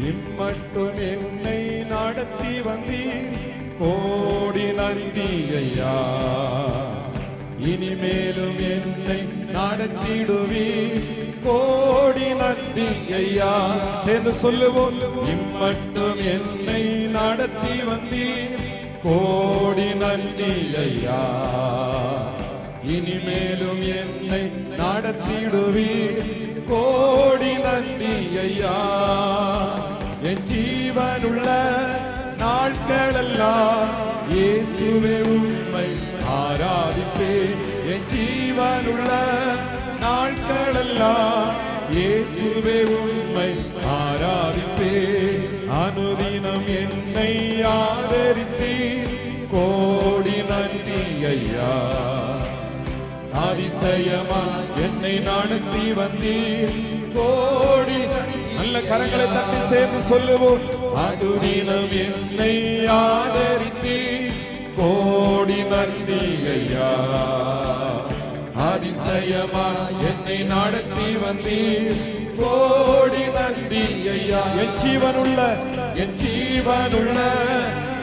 இம்மட்டும் என்னை நடத்தி வந்தீர். கோடி நன்றி ஐயா. இனிமேலும் என்னை நடத்திடுவீர். கோடி நன்றி ஐயா. சேர்ந்து சொல்லுவோம். இம்மட்டும் என்னை நடத்தி வந்தீர். கோடி நன்றி ஐயா. இனிமேலும் என்னை நடத்திடுவீர். கோடி நன்றி ஐயா. நாட்களெல்லாம் இயேசுவே உண்மை ஆராதிப்பேன். என் ஜீவனுள்ள நாட்களெல்லாம் இயேசுவே உண்மை ஆராதிப்பேன். அனுதினம் என்னை ஆதரித்தேன் கோடி நன்றி ஐயா அதிசயமா என்னை நடத்தி வந்தீர். கோடி நல்ல கரங்களை தட்டி சேர்ந்து சொல்லுவோம். அனுதினம் என்னை ஐயா. அதிசயமா என்னை நடத்தி வந்தீர். கோடி நன்றி ஐயா. என் ஜீவனுள்ள. என் ஜீவனுள்ள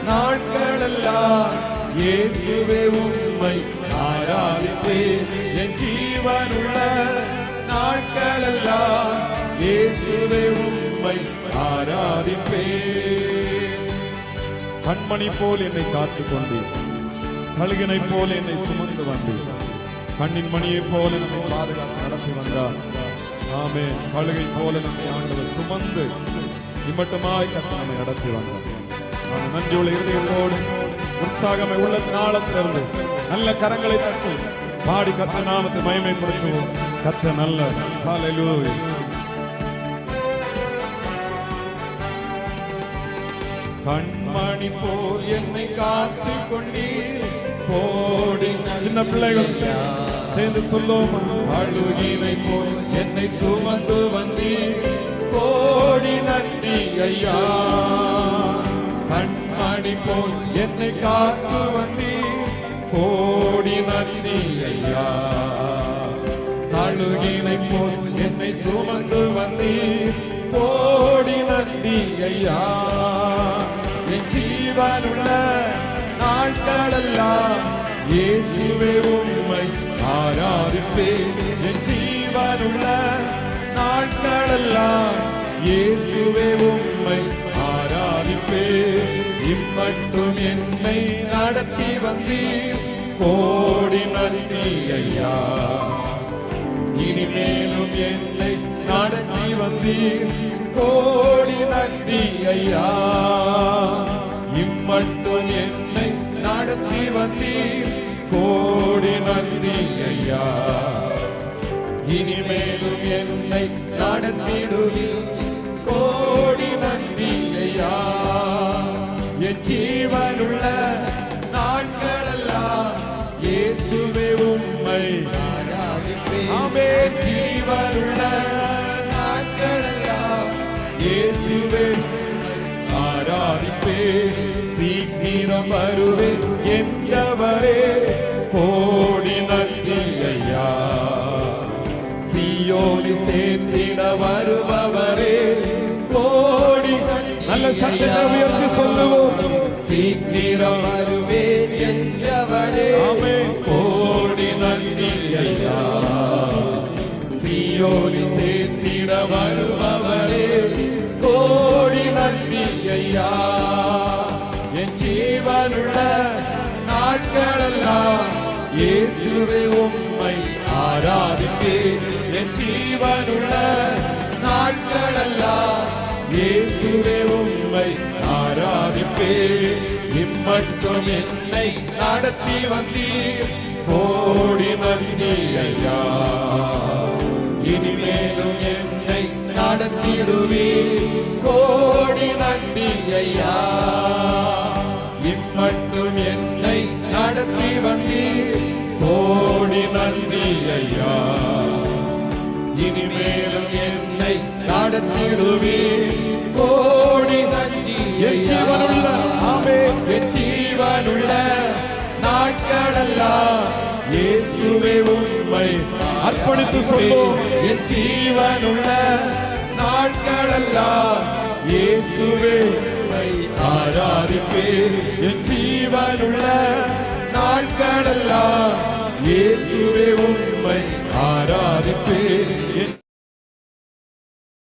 நாட்களெல்லாம் இயேசுவே உம்மை ஆராதிப்பேன் என் ஜீவனுள்ள நாட்களெல்லாம் இயேசுவே உம்மை ஆராதிப்பேன். கண்மணி போல் என்னை காத்துக் கொண்டீர் கழுகினை போல என்னை சுமந்து வந்து. கண்ணின் மணியைப் போல நம்மை பாதுகாத்து நடத்தி வந்தார். ஆமே கழுகை போல நம்மை ஆண்டவர் சுமந்து இம்மட்டுமாய் கத்த நம்மை நடத்தி வந்தார். நாம் நன்றியுள்ள இருதயத்தோடு உற்சாகமை உள்ள நாளத்திலிருந்து நல்ல கரங்களை தட்டி பாடி கத்த நாமத்தை மயமைப்படுத்துவோம் கத்த நல்ல. ஹalleluya. கண்மணி போல் என்னை காத்து கொண்டீர். கோடி சின்ன பிள்ளைகள் சேர்ந்து சொல்லும் அழுகினை போல் என்னை சுமந்து வந்தீர். கோடி நன்றி ஐயா. கண்மணி போல் என்னை காத்து வந்தீர். கோடி நன்றி ஐயா. அழுகினை போல் என்னை சுமந்து வந்தீர். கோடி நன்றி ஐயா. என் ஜீவனுள்ள நாட்களெல்லாம் இயேசுவே உண்மை ஆராதிப்பேன். என் ஜீவனுள்ள நாட்களெல்லாம் இயேசுவே உண்மை ஆராதிப்பேன். இம்மட்டும் என்னை நடத்தி வந்தீர். கோடி நன்றி ஐயா. இனிமேலும் என்னை நடத்தி வந்தீர். கோடி நன்றி ஐயா. இம்மட்டும் என்னை நடத்தி வந்தீர் கோடி நன்றி ஐயா. இனிமேலும் என்னை நடத்திடுவீர். கோடி நன்றி ஐயா. என் ஜீவனுள்ள நாட்களெல்லாம் இயேசுவே உம்மை ஆமே ஜீவனுள்ள நாட்களெல்லாம் இயேசுவே ஆராதிப்பே சீக்கிரம் வருவே என்றவரே கோடி நன்றி ஐயா சியோனி சேர்த்திட வருபவரே கோடி நல்ல சத்தத்தை உயர்த்தி சொல்லுவோம். சீக்கிரம் வருவேன் என்றவரே கோடி நன்றி ஐயா சியோனி சேர்த்திட வருபவரே கோடி நன்றி ஐயா நாட்களெல்லாம் இயேசுவே உம்மை ஆராதிப்பேன் என் ஜீவனுள்ள நாட்களெல்லாம் இயேசுவே உம்மை ஆராதிப்பேன். இம்மட்டும் என்னை நடத்தி வந்தீர். கோடி நன்றி ஐயா. இனிமேலும் என்னை நடத்திடுவீர். கோடி நன்றி ஐயா. ஐயா இனிமேலும் என்னை நடத்திடுவீர் கோடி நன்றி என் ஜீவனுள்ள ஆமே. என் ஜீவனுள்ள நாட்களெல்லாம் இயேசுவே உண்மை அர்ப்பணித்து சொல்வோம். என் ஜீவனுள்ள நாட்களெல்லாம் இயேசுவே உம்மை ஆராதிப்பேன். என் ஜீவனுள்ள நாட்களெல்லாம் இயேசுவே உம்மை ஆராதிப்பேன்.